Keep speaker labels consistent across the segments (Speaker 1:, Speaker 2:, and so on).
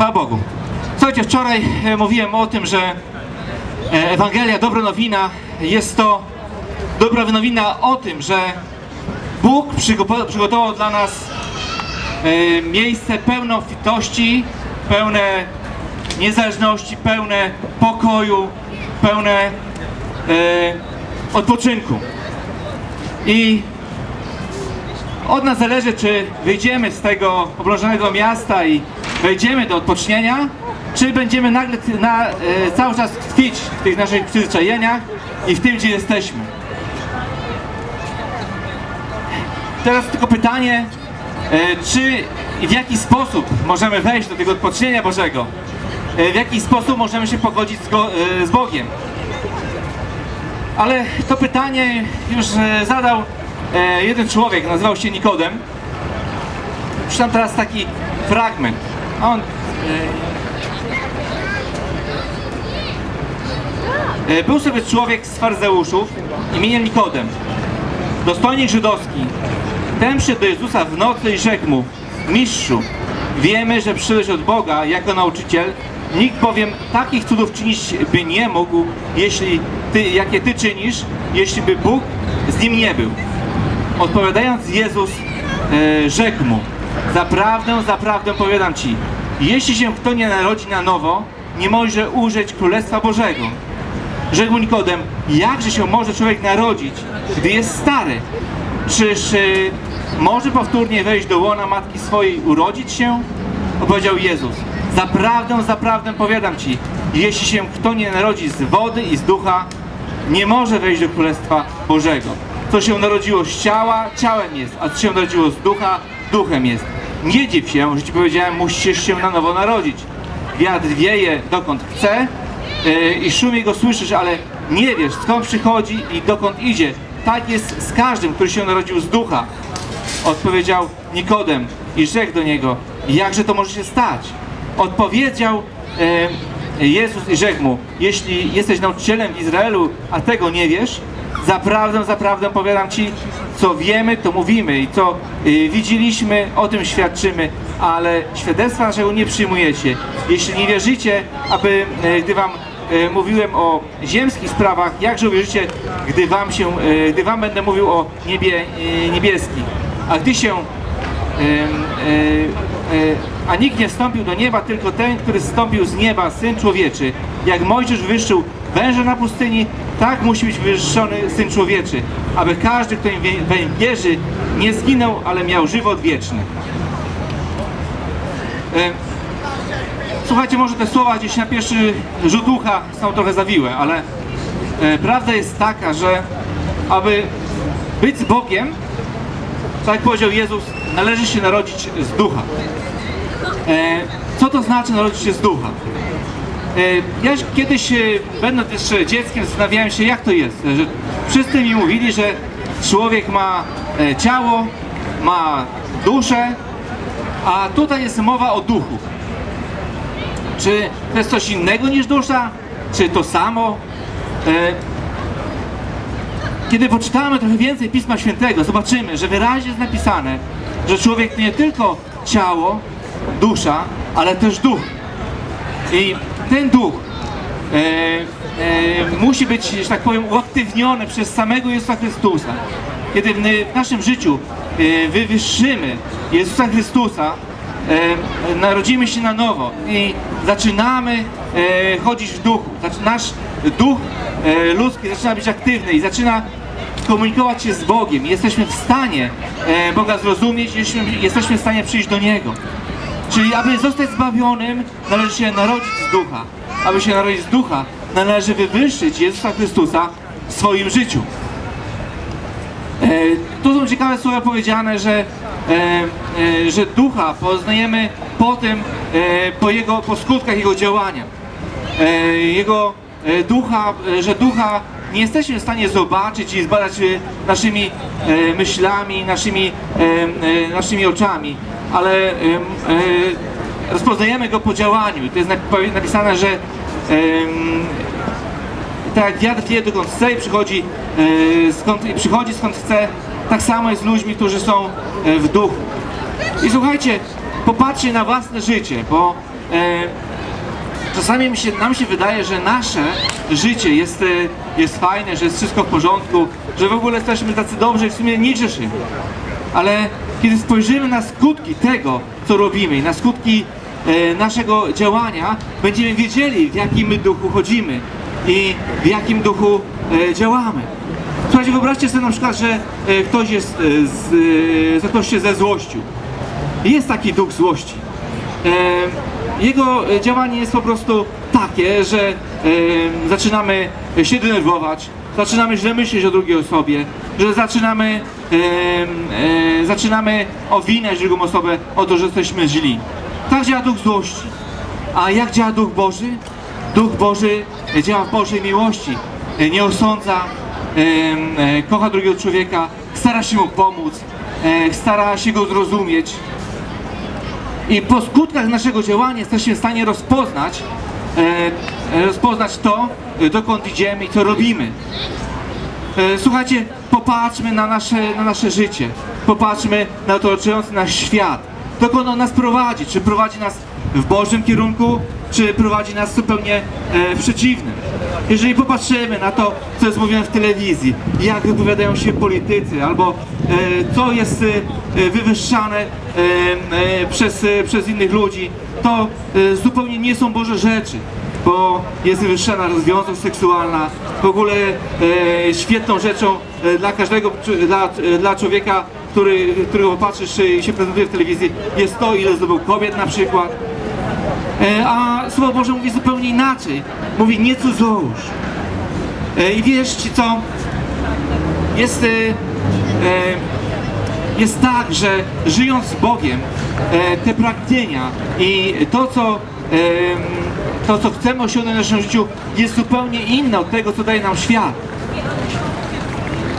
Speaker 1: Chwała Bogu. Słuchajcie, wczoraj e, mówiłem o tym, że e, Ewangelia, dobra nowina, jest to dobra nowina o tym, że Bóg przygotował, dla nas e, miejsce pełne obfitości, pełne niezależności, pełne pokoju, pełne odpoczynku. I od nas zależy, czy wyjdziemy z tego oblążonego miasta i wejdziemy do odpocznienia, czy będziemy nagle na, e, cały czas tkwić w tych naszych przyzwyczajeniach i w tym, gdzie jesteśmy. Teraz tylko pytanie, e, czy i w jaki sposób możemy wejść do tego odpocznienia Bożego? E, w jaki sposób możemy się pogodzić z, go, e, z Bogiem? Ale to pytanie już e, zadał e, jeden człowiek, nazywał się Nikodem. Przeczytam teraz taki fragment. On e, e, był sobie człowiek z faryzeuszów imieniem Nikodem, dostojnik żydowski. Ten przyszedł do Jezusa w nocy i rzekł mu, Mistrzu, wiemy, że przyszedłeś od Boga jako nauczyciel. Nikt bowiem takich cudów czynić by nie mógł, jeśli ty, jakie Ty czynisz, jeśli by Bóg z nim nie był. Odpowiadając Jezus e, rzekł mu, zaprawdę, zaprawdę powiadam Ci, jeśli się kto nie narodzi na nowo, nie może ujrzeć Królestwa Bożego. Rzekł Nikodem, jakże się może człowiek narodzić, gdy jest stary? Czyż y, może powtórnie wejść do łona matki swojej, urodzić się? Opowiedział Jezus, zaprawdę, zaprawdę powiadam Ci, jeśli się kto nie narodzi z wody i z ducha, nie może wejść do Królestwa Bożego. Co się narodziło z ciała, ciałem jest, a co się narodziło z ducha, duchem jest. Nie dziw się, że Ci powiedziałem, musisz się na nowo narodzić. Wiatr wieje dokąd chce yy, i szum jego słyszysz, ale nie wiesz skąd przychodzi i dokąd idzie. Tak jest z każdym, który się narodził z ducha. Odpowiedział Nikodem i rzekł do niego, jakże to może się stać? Odpowiedział e, Jezus i rzekł mu, jeśli jesteś nauczycielem w Izraelu, a tego nie wiesz, zaprawdę, zaprawdę powiadam Ci, co wiemy, to mówimy i co y, widzieliśmy, o tym świadczymy, ale świadectwa naszego nie przyjmujecie. Jeśli nie wierzycie, aby, e, gdy Wam e, mówiłem o ziemskich sprawach, jakże uwierzycie, gdy Wam się, e, gdy Wam będę mówił o niebie niebieskich. A gdy się e, e, a nikt nie wstąpił do nieba, tylko ten, który zstąpił z nieba, Syn Człowieczy. Jak Mojżesz wywyższył węża na pustyni, tak musi być wywyższony Syn Człowieczy, aby każdy, kto weń wierzy, nie zginął, ale miał żywot wieczny. E, Słuchajcie, może te słowa gdzieś na pierwszy rzut ucha są trochę zawiłe, ale e, prawda jest taka, że aby być z Bogiem, tak jak powiedział Jezus, należy się narodzić z ducha. E, co to znaczy narodzić się z ducha? E, ja kiedyś, e, będąc jeszcze dzieckiem, zastanawiałem się, jak to jest, że wszyscy mi mówili, że człowiek ma e, ciało, ma duszę, a tutaj jest mowa o duchu. Czy to jest coś innego niż dusza? Czy to samo? E, kiedy poczytamy trochę więcej Pisma Świętego, zobaczymy, że wyraźnie jest napisane, że człowiek nie tylko ciało, dusza, ale też duch. I ten duch e, e, musi być, że tak powiem, uaktywniony przez samego Jezusa Chrystusa. Kiedy w, naszym życiu e, wywyższymy Jezusa Chrystusa, e, narodzimy się na nowo i zaczynamy e, chodzić w duchu. Nasz duch e, ludzki zaczyna być aktywny i zaczyna komunikować się z Bogiem. Jesteśmy w stanie e, Boga zrozumieć, jesteśmy, jesteśmy w stanie przyjść do Niego. Czyli aby zostać zbawionym, należy się narodzić z ducha. Aby się narodzić z ducha, należy wywyższyć Jezusa Chrystusa w swoim życiu. E, tu są ciekawe słowa powiedziane, że, e, e, że ducha poznajemy po tym, e, po, jego, po skutkach jego działania. E, jego e, ducha, e, że ducha nie jesteśmy w stanie zobaczyć i zbadać e, naszymi e, myślami, naszymi, e, e, naszymi oczami, ale e, rozpoznajemy go po działaniu. To jest napi- napisane, że tak jak wiatr wieje dokąd chce i przychodzi, e, skąd, i przychodzi skąd chce, tak samo jest z ludźmi, którzy są e, w duchu. I słuchajcie, popatrzcie na własne życie, bo czasami mi się, nam się wydaje, że nasze życie jest, jest fajne, że jest wszystko w porządku, że w ogóle jesteśmy tacy dobrzy i w sumie nie grzeszymy. Ale kiedy spojrzymy na skutki tego, co robimy na skutki e, naszego działania, będziemy wiedzieli, w jakim duchu chodzimy i w jakim duchu e, działamy. Słuchajcie, wyobraźcie sobie na przykład, że e, ktoś jest z, że ktoś się ze złością. Jest taki duch złości. Jego działanie jest po prostu takie, że zaczynamy się denerwować, zaczynamy źle myśleć o drugiej osobie, że zaczynamy, e, zaczynamy owinać drugą osobę o to, że jesteśmy źli. Tak działa duch złości. A jak działa duch Boży? Duch Boży działa w Bożej miłości. E, Nie osądza, e, kocha drugiego człowieka, stara się mu pomóc, e, stara się go zrozumieć. I po skutkach naszego działania jesteśmy w stanie rozpoznać, rozpoznać to, dokąd idziemy i co robimy. Słuchajcie, popatrzmy na nasze, na nasze życie. Popatrzmy na otaczający nas świat. Dokąd on nas prowadzi? Czy prowadzi nas w Bożym kierunku, czy prowadzi nas zupełnie e, w przeciwnym? Jeżeli popatrzymy na to, co jest mówione w telewizji, jak wypowiadają się politycy, albo e, co jest e, wywyższane e, e, przez, e, przez innych ludzi, to e, zupełnie nie są Boże rzeczy bo jest wywyższana rozwiązłość seksualna. W ogóle e, świetną rzeczą dla każdego, dla, e, dla człowieka, który, którego patrzysz e, i się prezentuje w telewizji, jest to, ile zdobył kobiet na przykład. E, a Słowo Boże mówi zupełnie inaczej. Mówi nie cudzołóż. E, I wierzcie co? Jest, e, e, jest tak, że żyjąc z Bogiem, e, te pragnienia i to, co, to, co chcemy osiągnąć w naszym życiu, jest zupełnie inne od tego, co daje nam świat.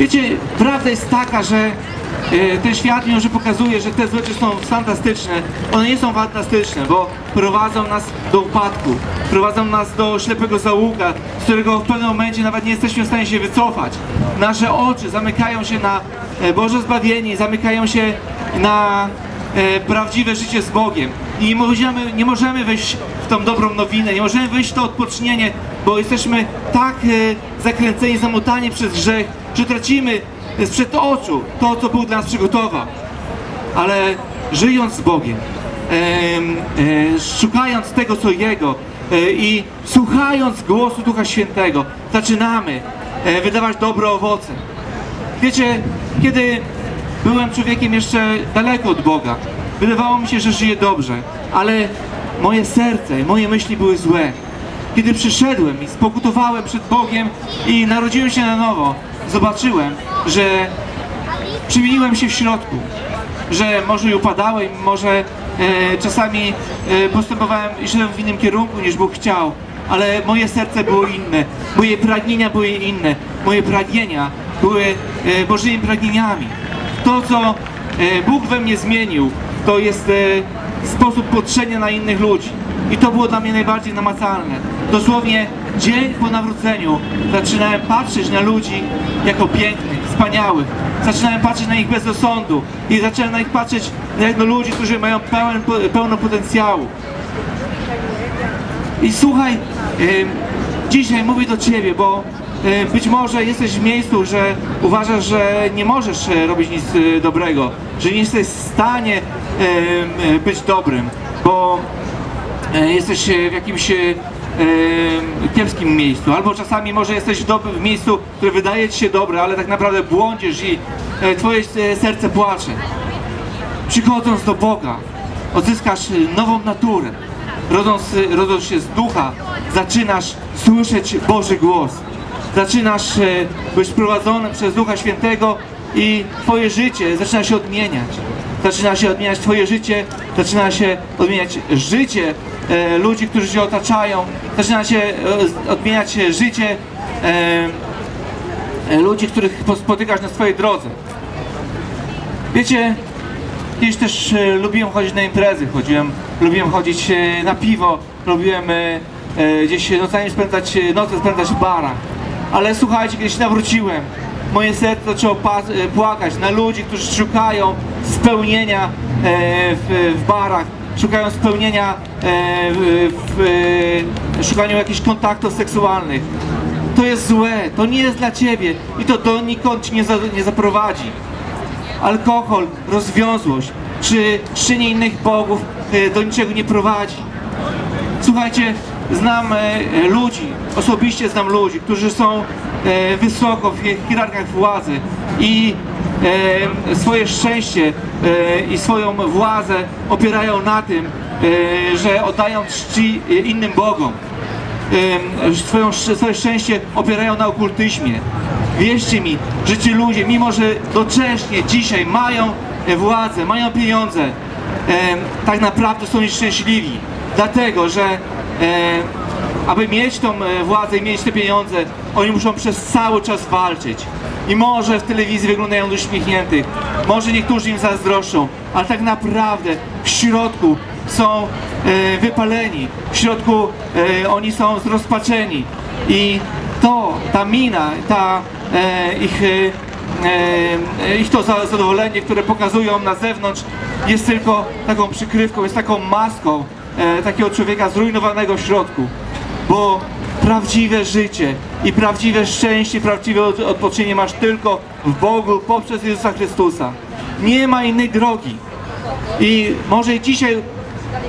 Speaker 1: Wiecie, prawda jest taka, że e, ten świat, mimo że pokazuje, że te rzeczy są fantastyczne, one nie są fantastyczne, bo prowadzą nas do upadku, prowadzą nas do ślepego załuka, z którego w pewnym momencie nawet nie jesteśmy w stanie się wycofać. Nasze oczy zamykają się na e, Boże zbawienie, zamykają się na e, prawdziwe życie z Bogiem. I nie możemy, nie możemy wejść w tą dobrą nowinę, nie możemy wejść w to odpocznienie, bo jesteśmy tak zakręceni, zamotani przez grzech, że tracimy sprzed oczu to, co Bóg dla nas przygotował. Ale żyjąc z Bogiem, em, szukając tego, co Jego e, i słuchając głosu Ducha Świętego, zaczynamy e, wydawać dobre owoce. Wiecie, kiedy byłem człowiekiem jeszcze daleko od Boga, wydawało mi się, że żyję dobrze, ale moje serce, moje myśli były złe. Kiedy przyszedłem i spokutowałem przed Bogiem i narodziłem się na nowo, zobaczyłem, że przemieniłem się w środku, że może i upadałem, może e, czasami e, postępowałem i szedłem w innym kierunku niż Bóg chciał, ale moje serce było inne, moje pragnienia były inne, moje pragnienia były e, Bożymi pragnieniami. To, co e, Bóg we mnie zmienił, to jest e, sposób patrzenia na innych ludzi. I to było dla mnie najbardziej namacalne. Dosłownie dzień po nawróceniu zaczynałem patrzeć na ludzi jako pięknych, wspaniałych. Zaczynałem patrzeć na nich bez osądu i zacząłem na nich patrzeć jak na ludzi, którzy mają pełen, pełno potencjału. I słuchaj, dzisiaj mówię do Ciebie, bo być może jesteś w miejscu, że uważasz, że nie możesz e, robić nic e, dobrego, że nie jesteś w stanie e, być dobrym, bo jesteś w jakimś kiepskim miejscu, albo czasami może jesteś w, miejscu, które wydaje Ci się dobre, ale tak naprawdę błądzisz i e, Twoje e, serce płacze. Przychodząc do Boga, odzyskasz y, nową naturę. Rodząc, y, rodząc się z ducha, zaczynasz słyszeć Boży głos. Zaczynasz y, być prowadzony przez Ducha Świętego i Twoje życie zaczyna się odmieniać. Zaczyna się odmieniać Twoje życie, zaczyna się odmieniać życie e, ludzi, którzy Cię otaczają. Zaczyna się e, odmieniać życie e, ludzi, których spotykasz na swojej drodze. Wiecie, kiedyś też lubiłem chodzić na imprezy, chodziłem, lubiłem chodzić na piwo, lubiłem gdzieś nocami spędzać, noce spędzać w barach. Ale słuchajcie, kiedy się nawróciłem, moje serce zaczęło płakać na ludzi, którzy szukają spełnienia w, w barach, szukają spełnienia e, w, w e, szukaniu jakichś kontaktów seksualnych. To jest złe, to nie jest dla ciebie i to donikąd ci nie, za, nie zaprowadzi. Alkohol, rozwiązłość czy czczenie innych bogów e, do niczego nie prowadzi. Słuchajcie, znam ludzi, osobiście znam ludzi, którzy są wysoko w hi- hierarchiach władzy i swoje szczęście e, i swoją władzę opierają na tym, e, że oddają czci e, innym bogom. E, swoją, swoje szczęście opierają na okultyzmie. Wierzcie mi, że ci ludzie, mimo że docześnie dzisiaj mają e, władzę, mają pieniądze, e, tak naprawdę są nieszczęśliwi. Dlatego, że e, aby mieć tą e, władzę i mieć te pieniądze, oni muszą przez cały czas walczyć. I może w telewizji wyglądają uśmiechniętych, może niektórzy im zazdroszczą, ale tak naprawdę w środku są e, wypaleni, w środku e, oni są zrozpaczeni. I to, ta mina, ta e, ich e, e, ich to za- zadowolenie, które pokazują na zewnątrz, jest tylko taką przykrywką, jest taką maską takiego człowieka zrujnowanego w środku. Bo prawdziwe życie i prawdziwe szczęście, prawdziwe od- odpoczynienie masz tylko w Bogu poprzez Jezusa Chrystusa. Nie ma innej drogi. I może dzisiaj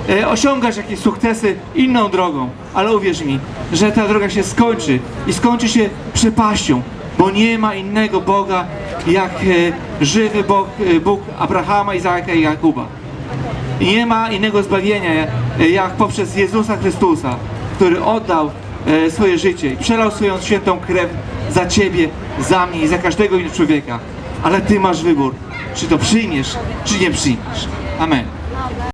Speaker 1: e, osiągasz jakieś sukcesy inną drogą, ale uwierz mi, że ta droga się skończy i skończy się przepaścią, bo nie ma innego Boga jak e, żywy Bóg, e, Bóg Abrahama, Izaaka i Jakuba. Nie ma innego zbawienia jak poprzez Jezusa Chrystusa, który oddał e, swoje życie i przelał swoją świętą krew za ciebie, za mnie i za każdego innego człowieka. Ale ty masz wybór, czy to przyjmiesz, czy nie przyjmiesz. Amen.